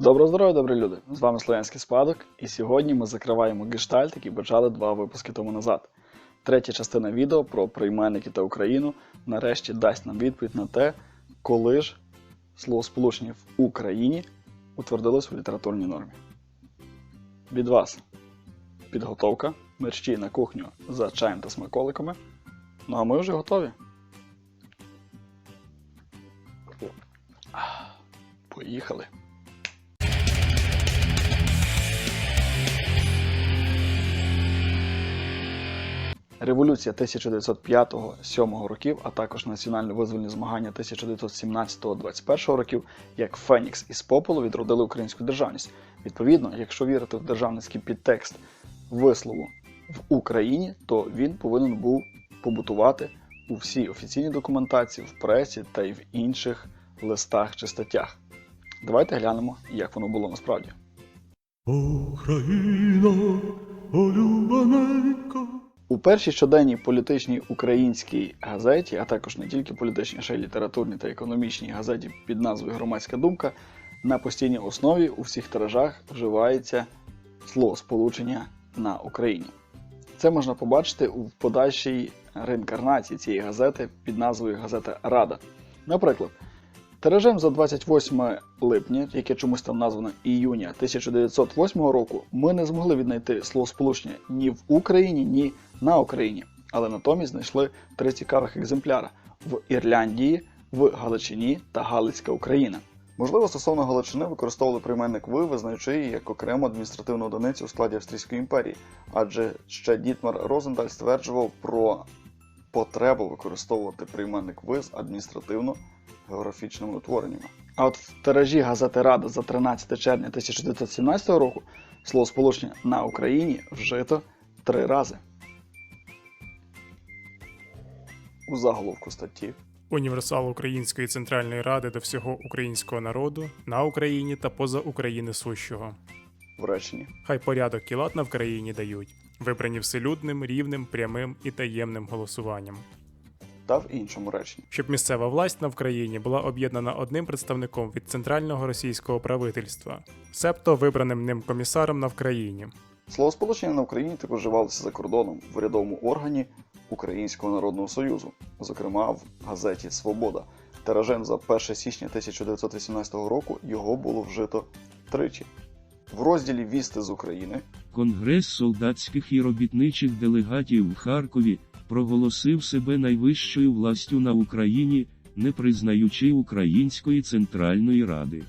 Доброго здоров'я, добрі люди! З вами Слов'янський спадок, і сьогодні ми закриваємо гештальт, який почали два випуски тому назад. Третя частина відео про прийменники та Україну нарешті дасть нам відповідь на те, коли ж словосполучення в Україні утвердилось в літературній нормі. Від вас підготовка, мерщій на кухню за чаєм та смаколиками. Ну а ми вже готові. Поїхали! Революція 1905-7 років, а також національно-визвольні змагання 1917-21 років, як Фенікс із попелу відродили українську державність. Відповідно, якщо вірити в державницький підтекст вислову в Україні, то він повинен був побутувати у всій офіційній документації, в пресі та й в інших листах чи статтях. Давайте глянемо, як воно було насправді. Україна, улюбленька. У першій щоденній політичній українській газеті, а також не тільки політичній, ще й літературній та економічній газеті під назвою Громадська думка на постійній основі у всіх тиражах вживається слово сполучення на Україні. Це можна побачити у подальшій реінкарнації цієї газети під назвою Газета Рада. Наприклад, Тиражем за 28 липня, яке чомусь там названо іюня 1908 року, ми не змогли віднайти словосполучення ні в Україні, ні на Україні, але натомість знайшли три цікавих екземпляри в Ірландії, в Галичині та Галицька Україна. Можливо, стосовно Галичини використовували прийменник ви, визнаючи її як окрему адміністративну одиницю у складі Австрійської імперії, адже ще Дітмар Розендаль стверджував про потребу використовувати прийменник ви з адміністративно географічними утвореннями. А от в тиражі газети Рада за 13 червня 1917 року словосполучення на Україні вжито три рази. У заголовку статті Універсал Української Центральної Ради до всього українського народу на Україні та поза України сущого. в реченні. Хай порядок і лад на Вкраїні дають, вибрані вселюдним, рівним, прямим і таємним голосуванням. Та в іншому реченні. Щоб місцева власть на Вкраїні була об'єднана одним представником від центрального російського правительства, себто вибраним ним комісаром на Вкраїні. Словосполучення на Україні також вживалося за кордоном в рядовому органі Українського народного союзу, зокрема в газеті Свобода. Тиражем за 1 січня 1918 року його було вжито тричі. В розділі Вісти з України Конгрес солдатських і робітничих делегатів в Харкові проголосив себе найвищою властю на Україні, не признаючи Української Центральної Ради.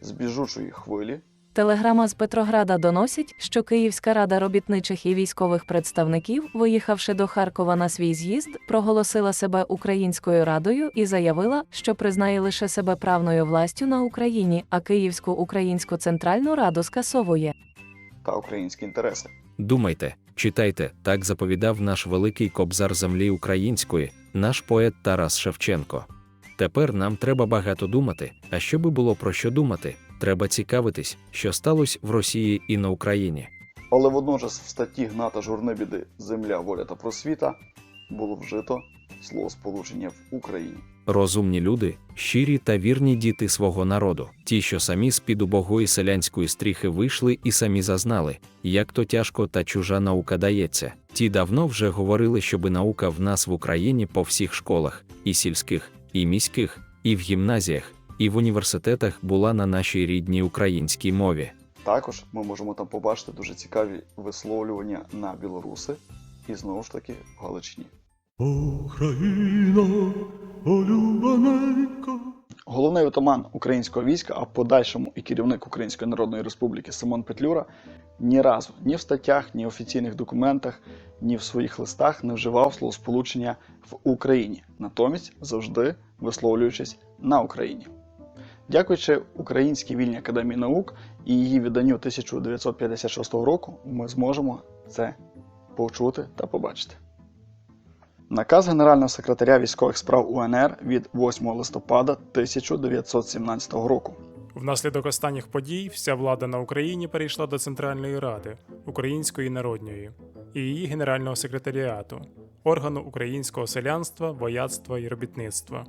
з біжучої хвилі Телеграма з Петрограда доносить, що Київська рада робітничих і військових представників, виїхавши до Харкова на свій з'їзд, проголосила себе Українською радою і заявила, що признає лише себе правною властю на Україні, а Київську Українську Центральну Раду скасовує. та українські інтереси. Думайте, читайте, так заповідав наш великий кобзар землі української, наш поет Тарас Шевченко. Тепер нам треба багато думати, а щоби було про що думати, треба цікавитись, що сталося в Росії і на Україні. Але водночас в статті Гната Журнебіди Земля, воля та просвіта було вжито словосполучення в Україні. Розумні люди, щирі та вірні діти свого народу, ті, що самі з-під убогої селянської стріхи вийшли і самі зазнали, як то тяжко та чужа наука дається. Ті давно вже говорили, щоби наука в нас в Україні по всіх школах, і сільських, і міських, і в гімназіях, і в університетах була на нашій рідній українській мові. Також ми можемо там побачити дуже цікаві висловлювання на білоруси і знову ж таки в Галичині. Україна, улюбленька. Головний отаман українського війська, а в подальшому і керівник Української Народної Республіки Симон Петлюра ні разу ні в статтях, ні в офіційних документах, ні в своїх листах не вживав словосполучення в Україні, натомість завжди висловлюючись на Україні. Дякуючи Українській вільній академії наук і її відданню 1956 року, ми зможемо це почути та побачити. Наказ Генерального секретаря військових справ УНР від 8 листопада 1917 року. Внаслідок останніх подій вся влада на Україні перейшла до Центральної Ради Української народної і її генерального секретаріату, органу українського селянства, вояцтва і робітництва.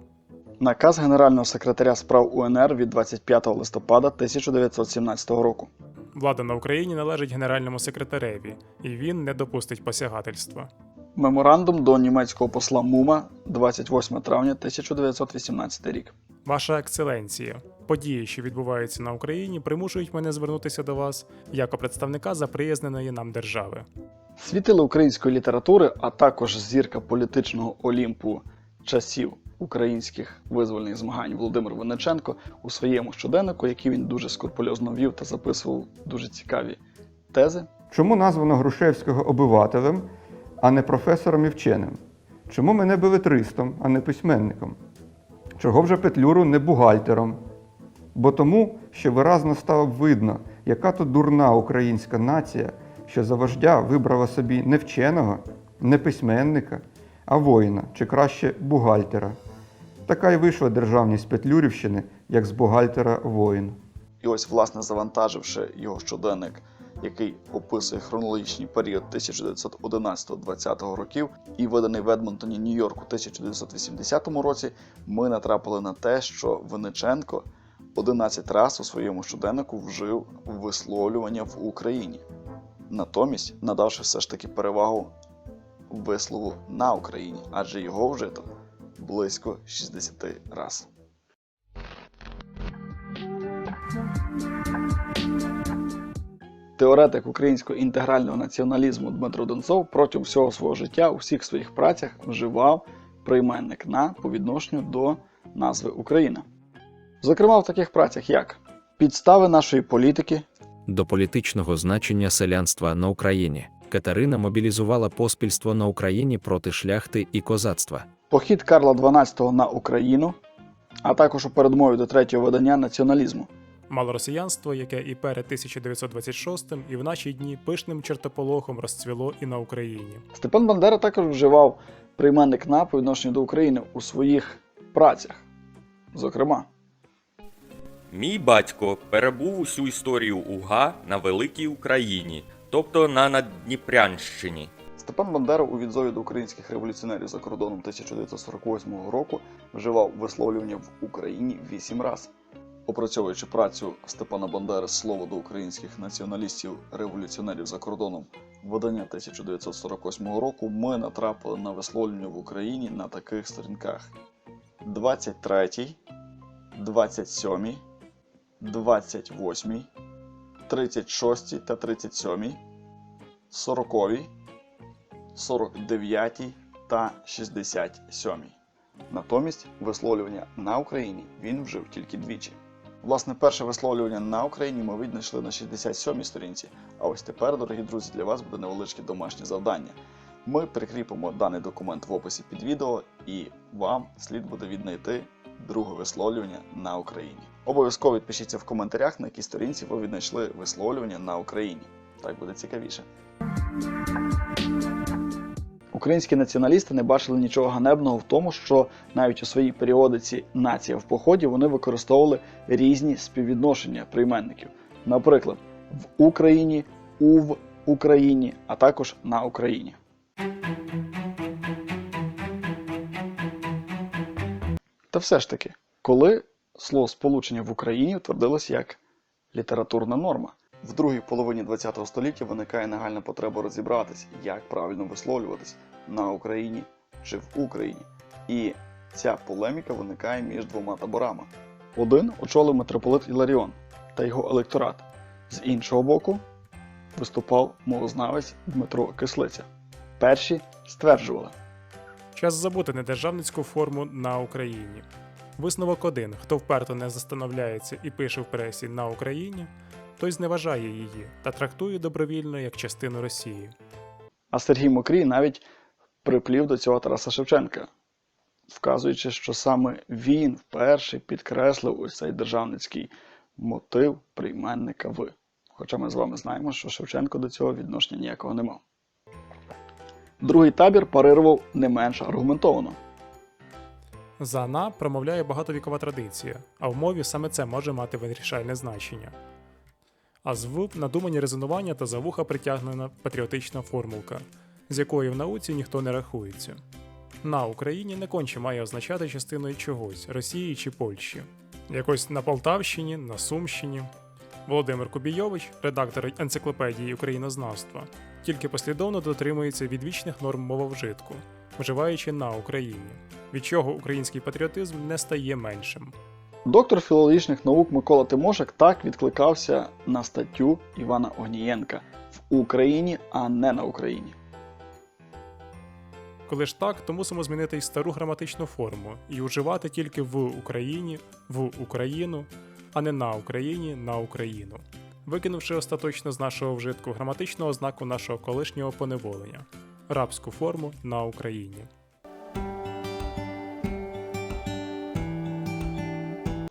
Наказ Генерального секретаря справ УНР від 25 листопада 1917 року. Влада на Україні належить генеральному секретареві, і він не допустить посягательства. Меморандум до німецького посла Мума 28 травня 1918 рік. Ваша екселенція, події, що відбуваються на Україні, примушують мене звернутися до вас як представника заприязненої нам держави. Світили української літератури, а також зірка політичного олімпу часів українських визвольних змагань Володимир Винниченко у своєму щоденнику, який він дуже скрупульозно вів та записував дуже цікаві тези. Чому названо Грушевського обивателем, а не професором і вченим? Чому мене белетристом, а не письменником? Чого вже Петлюру не бухгалтером? Бо тому, що виразно стало видно, яка то дурна українська нація, що за вождя вибрала собі не вченого, не письменника, а воїна, чи краще бухгалтера. Така й вийшла державність Петлюрівщини, як з бухгалтера воїн. І ось, власне, завантаживши його щоденник, який описує хронологічний період 1911-20 років, і виданий в Едмонтоні, Нью-Йорку у 1980 році, ми натрапили на те, що Винниченко 11 разів у своєму щоденнику вжив висловлювання в Україні, натомість надавши все ж таки перевагу вислову на Україні, адже його вжито близько 60 разів. Теоретик українського інтегрального націоналізму Дмитро Донцов протягом всього свого життя у всіх своїх працях вживав прийменник на по відношенню до назви Україна. Зокрема, в таких працях як підстави нашої політики, До політичного значення селянства на Україні Катерина мобілізувала поспільство на Україні проти шляхти і козацтва. Похід Карла XII на Україну, а також у передмові до третього видання націоналізму. Малоросіянство, яке і перед 1926 і в наші дні пишним чертополохом розцвіло і на Україні. Степан Бандера також вживав прийменник на по відношенню до України у своїх працях. Зокрема, Мій батько перебув усю історію УГА на Великій Україні, тобто на Наддніпрянщині. Степан Бандера у відзові до українських революціонерів за кордоном 1948 року вживав висловлювання в Україні вісім раз. Опрацьовуючи працю Степана Бандери слово до українських націоналістів революціонерів за кордоном видання 1948 року, ми натрапили на висловлювання в Україні на таких сторінках: 23, 27, 28, 36 та 37, 40, 49 та 67. Натомість висловлювання на Україні він вжив тільки двічі. Власне, перше висловлювання на Україні ми віднайшли на 67-й сторінці. А ось тепер, дорогі друзі, для вас буде невеличке домашнє завдання. Ми прикріпимо даний документ в описі під відео, і вам слід буде віднайти друге висловлювання на Україні. Обов'язково відпишіться в коментарях, на якій сторінці ви віднайшли висловлювання на Україні. Так буде цікавіше. Українські націоналісти не бачили нічого ганебного в тому, що навіть у своїй періодиці нація в поході вони використовували різні співвідношення прийменників. Наприклад, в Україні, ув Україні, а також на Україні. Та все ж таки, коли словосполучення в Україні утвердилось як літературна норма. В другій половині ХХ століття виникає нагальна потреба розібратись, як правильно висловлюватись на Україні чи в Україні. І ця полеміка виникає між двома таборами. Один очолив митрополит Іларіон та його електорат. З іншого боку виступав мовознавець Дмитро Кислиця. Перші стверджували, Час забути недержавницьку форму на Україні. Висновок один: хто вперто не застановляється і пише в пресі на Україні, той зневажає її та трактує добровільно як частину Росії. а Сергій Мокрій навіть приплів до цього Тараса Шевченка, вказуючи, що саме він вперше підкреслив ось цей державницький мотив прийменника ви. Хоча ми з вами знаємо, що Шевченко до цього відношення ніякого не мав. Другий табір парирував не менш аргументовано. За на промовляє багатовікова традиція, а в мові саме це може мати вирішальне значення. А з в надумані резонування та за вуха притягнена патріотична формулка, з якої в науці ніхто не рахується. на Україні не конче має означати частиною чогось Росії чи Польщі. Якось на Полтавщині, на Сумщині. Володимир Кубійович, редактор енциклопедії українознавства, тільки послідовно дотримується відвічних норм мововжитку, вживаючи на Україні, від чого український патріотизм не стає меншим. Доктор філологічних наук Микола Тимошик так відкликався на статтю Івана Огнієнка в Україні, а не на Україні. Коли ж так, то мусимо змінити й стару граматичну форму і уживати тільки в Україні, в Україну, а не на Україні, на Україну, викинувши остаточно з нашого вжитку граматичну ознаку нашого колишнього поневолення рабську форму на Україні.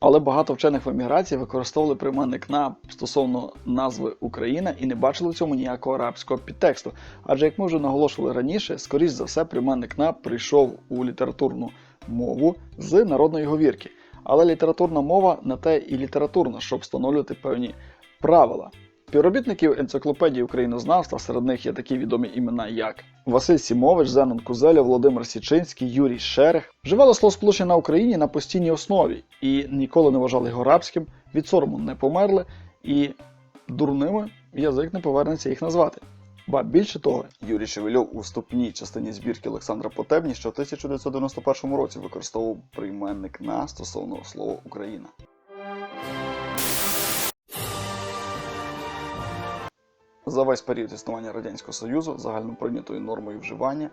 Але багато вчених в еміграції використовували прийменник на стосовно назви Україна і не бачили в цьому ніякого арабського підтексту. Адже, як ми вже наголошували раніше, скоріш за все, прийменник на прийшов у літературну мову з народної говірки. Але літературна мова на те і літературна, щоб встановлювати певні правила. Співробітників енциклопедії українознавства серед них є такі відомі імена, як Василь Сімович, Зенон Кузеля, Володимир Січинський, Юрій Шерех. Вживали словосполучення на Україні на постійній основі і ніколи не вважали його рабським, від сорому не померли, і дурними язик не повернеться їх назвати. Ба більше того, Юрій Шевельов у вступній частині збірки Олександра Потебні, що в 1991 році використовував прийменник на стосовно слова Україна. За весь період існування Радянського Союзу загальноприйнятою нормою вживання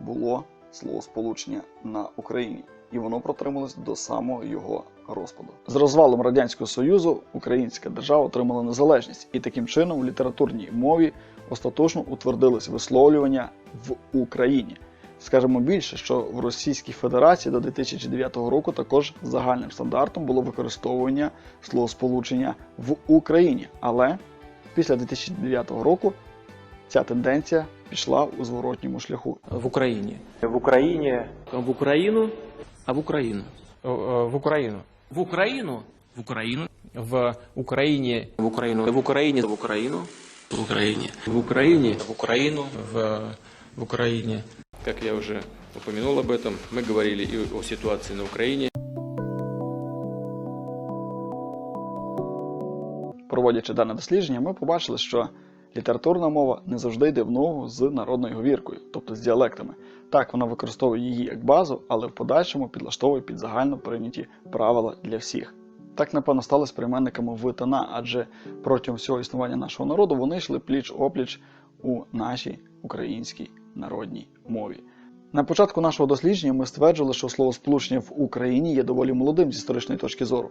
було словосполучення на Україні, і воно протрималось до самого його розпаду. З розвалом Радянського Союзу українська держава отримала незалежність, і таким чином в літературній мові остаточно утвердилось висловлювання в Україні. Скажемо більше, що в Російській Федерації до 2009 року також загальним стандартом було використовування словосполучення в Україні, але після 2009 року ця тенденція пішла у зворотньому шляху. в Україні. В Україні В Україну, а в Україну. в Україну. В Україну. В Україну. В Україні. В Україну. В Україні. В Україну. В Україні. В Україні. В Україну. В, в Україні. Как я уже упомянул об этом, мы говорили и о ситуации на Украине, Проводячи дане дослідження, ми побачили, що літературна мова не завжди йде в ногу з народною говіркою, тобто з діалектами. Так, вона використовує її як базу, але в подальшому підлаштовує під загально прийняті правила для всіх. Так, напевно, стало з прийменниками в та на, адже протягом всього існування нашого народу вони йшли пліч опліч у нашій українській народній мові. На початку нашого дослідження ми стверджували, що словосполучення в Україні є доволі молодим з історичної точки зору.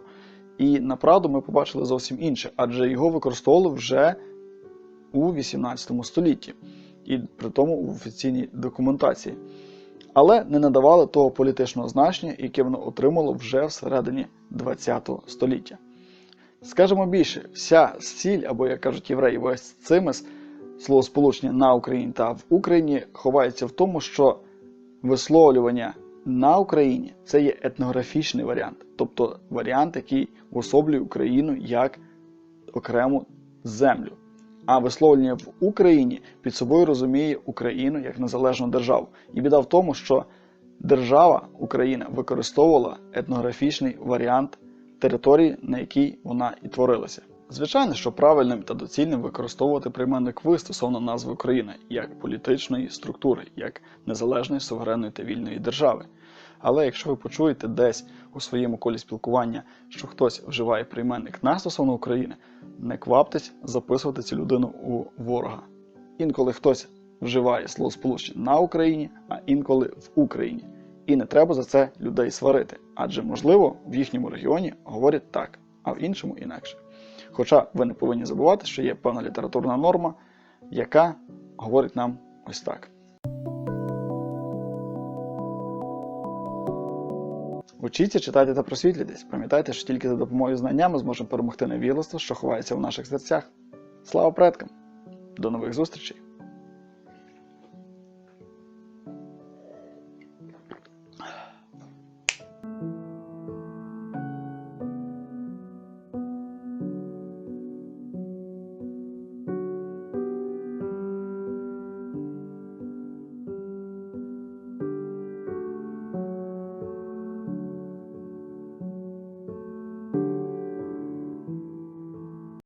І направду ми побачили зовсім інше, адже його використовували вже у 18 столітті, і при тому в офіційній документації. Але не надавали того політичного значення, яке воно отримало вже всередині 20 століття. Скажемо більше, вся сіль, або, як кажуть євреї, весь цимес словосполучення на Україні та в Україні ховається в тому, що висловлювання на Україні це є етнографічний варіант, тобто варіант, який уособлює Україну як окрему землю. А висловлення в Україні під собою розуміє Україну як незалежну державу. І біда в тому, що держава Україна використовувала етнографічний варіант території, на якій вона і творилася. Звичайно, що правильним та доцільним використовувати прийменник ви стосовно назви України як політичної структури, як незалежної, суверенної та вільної держави. Але якщо ви почуєте десь у своєму колі спілкування, що хтось вживає прийменник на стосовно України, не кваптесь записувати цю людину у ворога. Інколи хтось вживає словосполучення на Україні, а інколи в Україні. І не треба за це людей сварити, адже можливо в їхньому регіоні говорять так, а в іншому інакше. Хоча ви не повинні забувати, що є певна літературна норма, яка говорить нам ось так. Учіться, читайте та просвітлюйтесь. Пам'ятайте, що тільки за допомогою знання ми зможемо перемогти невігластво, що ховається в наших серцях. Слава предкам! До нових зустрічей!